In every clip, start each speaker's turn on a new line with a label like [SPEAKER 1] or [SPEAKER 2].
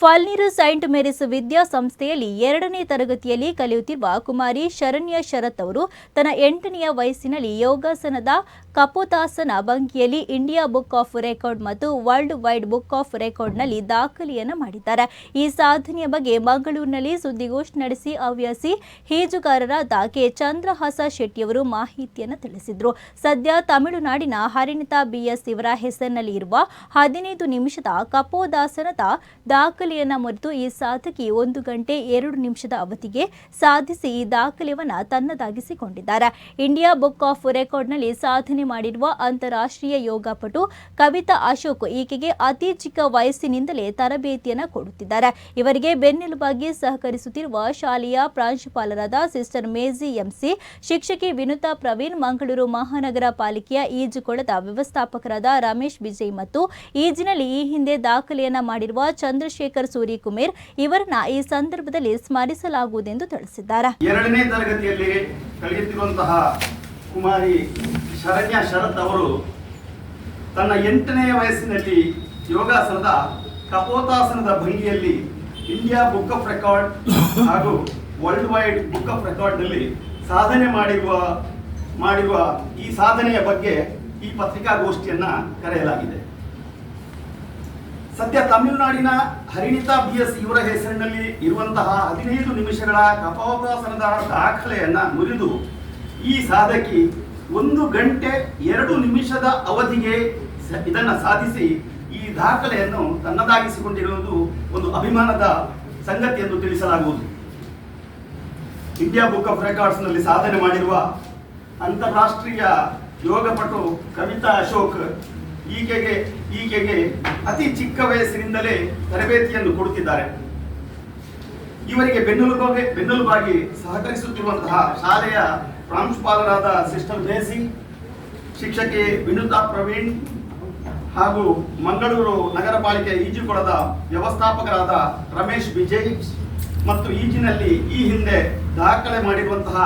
[SPEAKER 1] ಫಾಲ್ನೀರು Saint Mary's ವಿದ್ಯಾಸಂಸ್ಥೆಯಲ್ಲಿ ಎರಡನೇ ತರಗತಿಯಲ್ಲಿ ಕಲಿಯುತ್ತಿರುವ ಕುಮಾರಿ ಶರಣ್ಯ ಶರತ್ ಅವರು ತನ್ನ ಎಂಟನೆಯ ವಯಸ್ಸಿನಲ್ಲಿ ಯೋಗಾಸನದ ಕಪೋತಾಸನ ಭಂಗಿಯಲ್ಲಿ ಇಂಡಿಯಾ ಬುಕ್ ಆಫ್ ರೆಕಾರ್ಡ್ ಮತ್ತು ವರ್ಲ್ಡ್ ವೈಡ್ ಬುಕ್ ಆಫ್ ರೆಕಾರ್ಡ್ನಲ್ಲಿ ದಾಖಲೆಯನ್ನು ಮಾಡಿದ್ದಾರೆ. ಈ ಸಾಧನೆಯ ಬಗ್ಗೆ ಮಂಗಳೂರಿನಲ್ಲಿ ಸುದ್ದಿಗೋಷ್ಠಿ ನಡೆಸಿ ಹವ್ಯಾಸಿ ಈಜುಗಾರರಾದ ಕೆ. ಚಂದ್ರಹಾಸ ಶೆಟ್ಟಿಯವರು ಮಾಹಿತಿಯನ್ನು ತಿಳಿಸಿದರು. ಸದ್ಯ ತಮಿಳುನಾಡಿನ ಹರಿಣಿತಾ ಬಿಎಸ್ ಇವರ ಹೆಸರಿನಲ್ಲಿ ಇರುವ ಹದಿನೈದು ನಿಮಿಷದ ಕಪೋದಾಸನದ ದಾಖಲೆಯನ್ನ ಮರೆತು ಈ ಸಾಧಕಿ ಒಂದು ಗಂಟೆ ಎರಡು ನಿಮಿಷದ ಅವಧಿಗೆ ಸಾಧಿಸಿ ಈ ದಾಖಲೆಯನ್ನು ತನ್ನದಾಗಿಸಿಕೊಂಡಿದ್ದಾರೆ. ಇಂಡಿಯಾ ಬುಕ್ ಆಫ್ ರೆಕಾರ್ಡ್ನಲ್ಲಿ ಸಾಧನೆ ಮಾಡಿರುವ ಅಂತಾರಾಷ್ಟ್ರೀಯ ಯೋಗಪಟು ಕವಿತಾ ಅಶೋಕ್ ಈಕೆಗೆ ಅತಿ ಚಿಕ್ಕ ವಯಸ್ಸಿನಿಂದಲೇ ತರಬೇತಿಯನ್ನು ಕೊಡುತ್ತಿದ್ದಾರೆ. ಇವರಿಗೆ ಬೆನ್ನೆಲುಬಾಗಿ ಸಹಕರಿಸುತ್ತಿರುವ ಶಾಲೆಯ ಪ್ರಾಂಶುಪಾಲರಾದ ಸಿಸ್ಟರ್ ಮೇಜಿ ಎಂಸಿ, ಶಿಕ್ಷಕಿ ವಿನುತಾ ಪ್ರವೀಣ್, ಮಂಗಳೂರು ಮಹಾನಗರ ಪಾಲಿಕೆಯ ಈಜುಕೊಳದ ವ್ಯವಸ್ಥಾಪಕರಾದ ರಮೇಶ್ ವಿಜಯ್ ಮತ್ತು ಈಜಿನಲ್ಲಿ ಈ ಹಿಂದೆ ದಾಖಲೆಯನ್ನ ಮಾಡಿರುವ ಚಂದ್ರಶೇಖರ್ ಸೂರಿಕುಮೇರ್ ಇವರನ್ನ ಈ ಸಂದರ್ಭದಲ್ಲಿ ಸ್ಮರಿಸಲಾಗುವುದೆಂದು ತಿಳಿಸಿದ್ದಾರೆ.
[SPEAKER 2] ಎರಡನೇ ತರಗತಿಯಲ್ಲಿ ಕಲಿಯುತ್ತಿರುವಂತಹ ಕುಮಾರಿ ಶರಣ್ಯ ಶರತ್ ಅವರು ತನ್ನ ಎಂಟನೇ ವಯಸ್ಸಿನಲ್ಲಿ ಯೋಗಾಸನದ ಕಪೋತಾಸನದ ಭಂಗಿಯಲ್ಲಿ ಇಂಡಿಯಾ ಬುಕ್ ಆಫ್ ರೆಕಾರ್ಡ್ ಹಾಗೂ ವರ್ಲ್ಡ್ ವೈಡ್ ಬುಕ್ ಆಫ್ ರೆಕಾರ್ಡ್ನಲ್ಲಿ ಸಾಧನೆ ಮಾಡಿರುವ ಮಾಡಿರುವ ಈ ಸಾಧನೆಯ ಬಗ್ಗೆ ಈ ಪತ್ರಿಕಾಗೋಷ್ಠಿಯನ್ನ ಕರೆಯಲಾಗಿದೆ. ಸದ್ಯ ತಮಿಳುನಾಡಿನ ಹರಿಣಿತಾ ಬಿ ಎಸ್ ಇವರ ಹೆಸರಿನಲ್ಲಿ ಇರುವಂತಹ ಹದಿನೈದು ನಿಮಿಷಗಳ ಕಪೋಪಾಸನದ ದಾಖಲೆಯನ್ನ ಮುರಿದು ಈ ಸಾಧಕಿ ಒಂದು ಗಂಟೆ ಎರಡು ನಿಮಿಷದ ಅವಧಿಗೆ ಇದನ್ನು ಸಾಧಿಸಿ ಈ ದಾಖಲೆಯನ್ನು ತನ್ನದಾಗಿಸಿಕೊಂಡಿರುವುದು ಒಂದು ಅಭಿಮಾನದ ಸಂಗತಿ ಎಂದು ತಿಳಿಸಲಾಗುವುದು. ಇಂಡಿಯಾ ಬುಕ್ ಆಫ್ ರೆಕಾರ್ಡ್ಸ್ನಲ್ಲಿ ಸಾಧನೆ ಮಾಡಿರುವ ಅಂತಾರಾಷ್ಟ್ರೀಯ ಯೋಗಪಟು ಕವಿತಾ ಅಶೋಕ್ ಈಕೆಗೆ ಈಕೆಗೆ ಅತಿ ಚಿಕ್ಕ ವಯಸ್ಸಿನಿಂದಲೇ ತರಬೇತಿಯನ್ನು ಕೊಡುತ್ತಿದ್ದಾರೆ. ಇವರಿಗೆ ಬೆನ್ನೆಲುಬಾಗಿ ಬೆನ್ನೆಲುಬಾಗಿ ಸಹಕರಿಸುತ್ತಿರುವಂತಹ ಶಾಲೆಯ ಪ್ರಾಂಶುಪಾಲರಾದ ಸಿಸ್ಟರ್ ಮೇಸಿ ಶಿಕ್ಷಕಿ ವಿನುತಾ ಪ್ರವೀಣ್ ಹಾಗೂ ಮಂಗಳೂರು ನಗರ ಪಾಲಿಕೆ ಈಜುಕೊಳದ ವ್ಯವಸ್ಥಾಪಕರಾದ ರಮೇಶ್ ವಿಜಯ್ ಮತ್ತು ಈಜಿನಲ್ಲಿ ಈ ಹಿಂದೆ ದಾಖಲೆ ಮಾಡಿರುವಂತಹ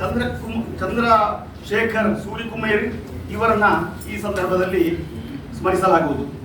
[SPEAKER 2] ಚಂದ್ರ ಕುಮ್, ಚಂದ್ರಶೇಖರ್ ಸೂರಿಕುಮೇರ್ ಇವರನ್ನ ಈ ಸಂದರ್ಭದಲ್ಲಿ Marisa Lagudo.